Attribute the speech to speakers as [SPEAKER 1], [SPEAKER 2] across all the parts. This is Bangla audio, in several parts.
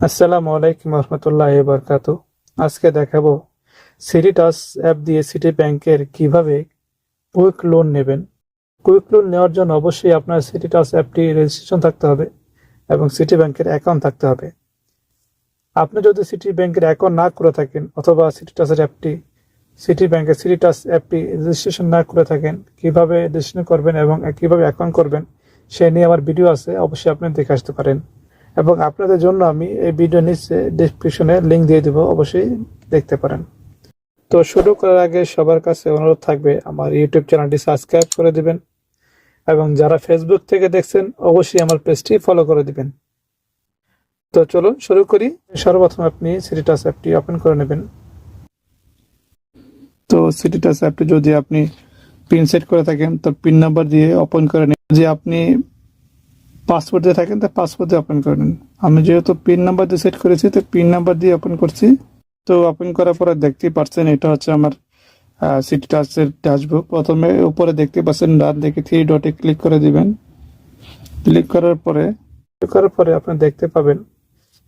[SPEAKER 1] আসসালামু আলাইকুম রহমতুল্লাহ বরকাতু। আজকে দেখাবো সিটি টাচ অ্যাপ দিয়ে সিটি ব্যাংকের কীভাবে কুইক লোন নেবেন। কুইক লোন নেওয়ার জন্য অবশ্যই আপনার সিটি টাচ অ্যাপটি রেজিস্ট্রেশন থাকতে হবে এবং সিটি ব্যাংকের অ্যাকাউন্ট থাকতে হবে। আপনি যদি সিটি ব্যাংকের অ্যাকাউন্ট না করে থাকেন অথবা সিটি টাচের অ্যাপটি সিটি ব্যাংকের সিটি টাচ অ্যাপটি রেজিস্ট্রেশন না করে থাকেন, কীভাবে রেজিস্ট্রেশন করবেন এবং কীভাবে অ্যাকাউন্ট করবেন, সে নিয়ে আমার ভিডিও আছে, অবশ্যই আপনি দেখে আসতে পারেন। এবং আপনাদের জন্য আমি এই ভিডিও নিচে ডিসক্রিপশনে লিংক দিয়ে দেবো, অবশ্যই দেখতে পারেন। তো শুরু করার আগে সবার কাছে অনুরোধ থাকবে, আমার ইউটিউব চ্যানেলটি সাবস্ক্রাইব করে দিবেন এবং যারা ফেসবুক থেকে দেখছেন, অবশ্যই আমার পেজটি ফলো করে দিবেন। তো চলুন শুরু করি। সর্বপ্রথম আপনি সিটি টাচ অ্যাপটি ওপেন করে নেবেন। তো সিটি টাচ অ্যাপটি যদি আপনি পিন সেট করে থাকেন, তো পিন নাম্বার দিয়ে ওপেন করে নিন যে আপনি পাসওয়ার্ড দিয়ে থাকেন, তা পাসওয়ার্ড দিয়ে ওপেন করে নিন। আমি যেহেতু পিন নাম্বার দিয়ে সেট করেছি, তো পিন নাম্বার দিয়ে ওপেন করছি। তো ওপেন করার পরে দেখতেই পাচ্ছেন এটা হচ্ছে আমার সিটি টাচের ড্যাশবুক প্রথমে উপরে দেখতে পাচ্ছেন, ডান দিকে থ্রি ডটে ক্লিক করে দিবেন। ক্লিক করার পরে ক্লিক করার পরে আপনি দেখতে পাবেন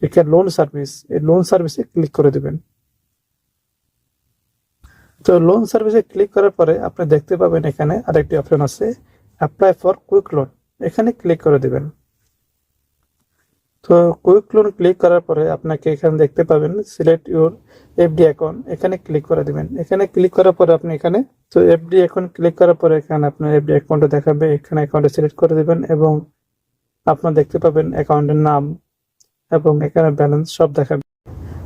[SPEAKER 1] এখানে লোন সার্ভিস এই লোন সার্ভিসে ক্লিক করে দিবেন। তো লোন সার্ভিসে ক্লিক করার পরে আপনি দেখতে পাবেন এখানে আরেকটি অপশন আছে অ্যাপ্লাই ফর কুইক লোন এখানে ক্লিক করে দিবেন। তো কুইক লোন ক্লিক করার পরে আপনাকে এখানে দেখতে পাবেন সিলেক্ট ইউর এফডি অ্যাকাউন্ট এখানে ক্লিক করে দিবেন। এখানে ক্লিক করার পরে আপনি এখানে, তো এফডি অ্যাকাউন্ট ক্লিক করার পরে এখানে আপনার এফডি অ্যাকাউন্টে দেখাবে। এখানে অ্যাকাউন্টে সিলেক্ট করে দিবেন এবং আপনার দেখতে পাবেন অ্যাকাউন্টের নাম এবং এখানে ব্যালেন্স সব দেখাবে।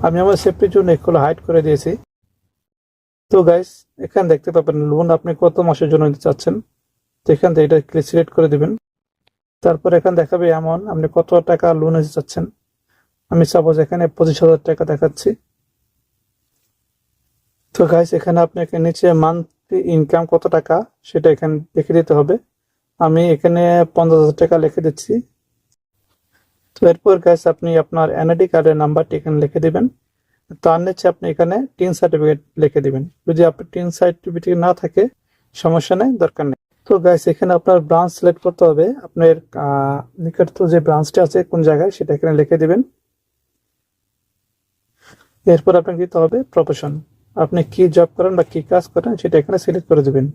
[SPEAKER 1] আমি আমার সেফটির জন্য এগুলো হাইড করে দিয়েছি। তো গাইস এখানে দেখতে পাবেন লোন আপনি কত মাসের জন্য নিতে চাচ্ছেন? তো এখান থেকে এটা সিলেক্ট করে দিবেন। তারপর এখানে দেখাবে এমন, আপনি কত টাকা লোন নিতে চাচ্ছেন? আমি সাপোজ এখানে পঁচিশ হাজার টাকা দেখাচ্ছি। তো গাইস এখানে আপনাকে নিচে মান্থলি ইনকাম কত টাকা, সেটা এখানে লিখে দিতে হবে। আমি এখানে পঞ্চাশ হাজার টাকা লিখে দিচ্ছি। তো এরপর গাইস আপনি আপনার এনআইডি কার্ডের নাম্বারটি এখানে লিখে দিবেন। তার নিচে আপনি এখানে টিন সার্টিফিকেট লিখে দিবেন। যদি আপনার টিন সার্টিফিকেট না থাকে, সমস্যা নেই, দরকার নেই। তো গাইস এখানে আপনার ব্রাঞ্চ সিলেক্ট করতে হবে। আপনার নিকটস্থ যে ব্রাঞ্চটি আছে, কোন জায়গায়, সেটা এখানে লিখে দিবেন। এরপর আপনাকে দিতে হবে প্রফেশন আপনি কি জব করেন বা কি কাজ করেন, সেটা এখানে সিলেক্ট করে দিবেন।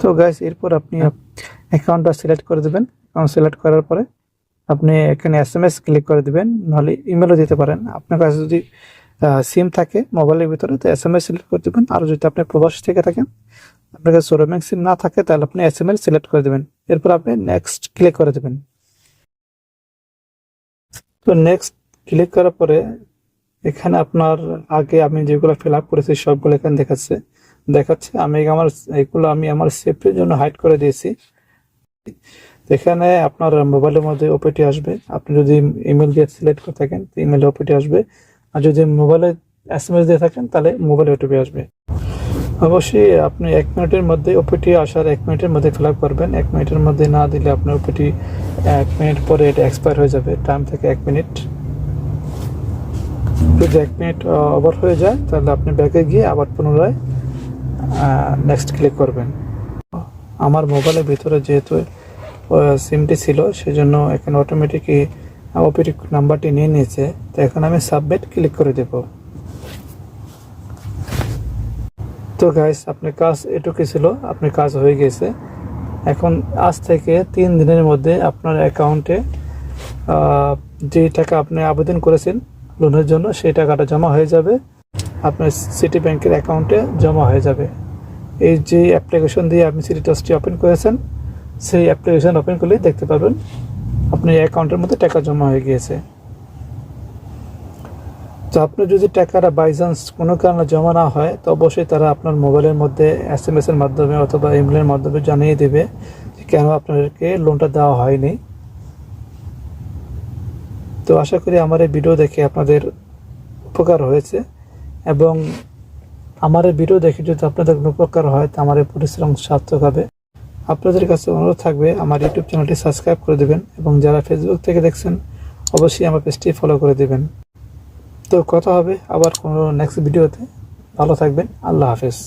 [SPEAKER 1] তো গাইস এরপর আপনি অ্যাকাউন্টটা সিলেক্ট করে দিবেন। অ্যাকাউন্ট সিলেক্ট করার পরে আপনি এখানে এস এম এস ক্লিক করে দিবেন। নাহলে ইমেলও দিতে পারেন। আপনার কাছে যদি সিম থাকে মোবাইলের ভিতরে, তো এস এম এস সিলেক্ট করে দেবেন। আর যদি আপনি প্রবাস থেকে থাকেন আপনার কাছে রোমিং সিম না থাকে, তাহলে আপনি এস এম এস সিলেক্ট করে দেবেন। এরপর আপনি নেক্সট ক্লিক করে দেবেন। তো নেক্সট ক্লিক করার পরে এখানে আপনার আগে আমি যেগুলো ফিল আপ করেছি, সবগুলো এখানে দেখাচ্ছে। দেখাচ্ছে, আমি আমার এগুলো আমি আমার সেফটির জন্য হাইড করে দিয়েছি। এখানে আপনার মোবাইলের মধ্যে ওপিটি আসবে। আপনি যদি ইমেল দিয়ে সিলেক্ট করে থাকেন ইমেলে ওপিটি আসবে। আর যদি মোবাইলে এস এম এস দিয়ে থাকেন, তাহলে মোবাইলে ওটিপি আসবে। অবশ্যই আপনি এক মিনিটের মধ্যে ওপিটি আসার এক মিনিটের মধ্যে ফিল আপ করবেন। এক মিনিটের মধ্যে না দিলে আপনার ওপিটি এক মিনিট পরে এটা এক্সপায়ার হয়ে যাবে। টাইম থেকে এক মিনিট। যদি এক মিনিট ওভার হয়ে যায়, তাহলে আপনি ব্যাগে গিয়ে আবার পুনরায় নেক্সট ক্লিক করবেন। আমার মোবাইলের ভিতরে যেহেতু সিমটি ছিল, সেজন্য এখানে অটোমেটিকই ওপিটি নাম্বারটি নিয়ে নিয়েছে। তো এখন আমি সাবমিট ক্লিক করে দেব। তো গাইস আপনার কাজ এটুকু ছিল, আপনার কাজ হয়ে গেছে। এখন আজ থেকে তিন দিনের মধ্যে আপনার অ্যাকাউন্টে যে টাকা আপনি আবেদন করেছেন লোনের জন্য, সেই টাকাটা জমা হয়ে যাবে। আপনার সিটি ব্যাংকের অ্যাকাউন্টে জমা হয়ে যাবে। এই যে অ্যাপ্লিকেশন দিয়ে আপনি সিটি ট্রাস্টটি ওপেন করেছেন, সেই অ্যাপ্লিকেশন ওপেন করলেই দেখতে পাবেন আপনার অ্যাকাউন্টের মধ্যে টাকা জমা হয়ে গিয়েছে। তো আপনার যদি টাকাটা বাই চান্স কোনো কারণে জমা না হয়, তো অবশ্যই তারা আপনার মোবাইলের মধ্যে এস এম এস এর মাধ্যমে অথবা ইমেলের মাধ্যমে জানিয়ে দেবে যে কেন আপনাদেরকে লোনটা দেওয়া হয়নি। তো আশা করি আমার এই ভিডিও দেখে আপনাদের উপকার হয়েছে এবং আমার এই ভিডিও দেখে যদি আপনাদের কোনো উপকার হয়, তো আমার এই পরিশ্রম সার্থক হবে। আপনাদের কাছে অনুরোধ থাকবে আমার ইউটিউব চ্যানেলটি সাবস্ক্রাইব করে দেবেন এবং যারা ফেসবুক থেকে দেখছেন, অবশ্যই আমার পেজটি ফলো করে দেবেন। তো কথা হবে আবার কোনো নেক্সট ভিডিওতে ভালো থাকবেন। আল্লাহ হাফেজ।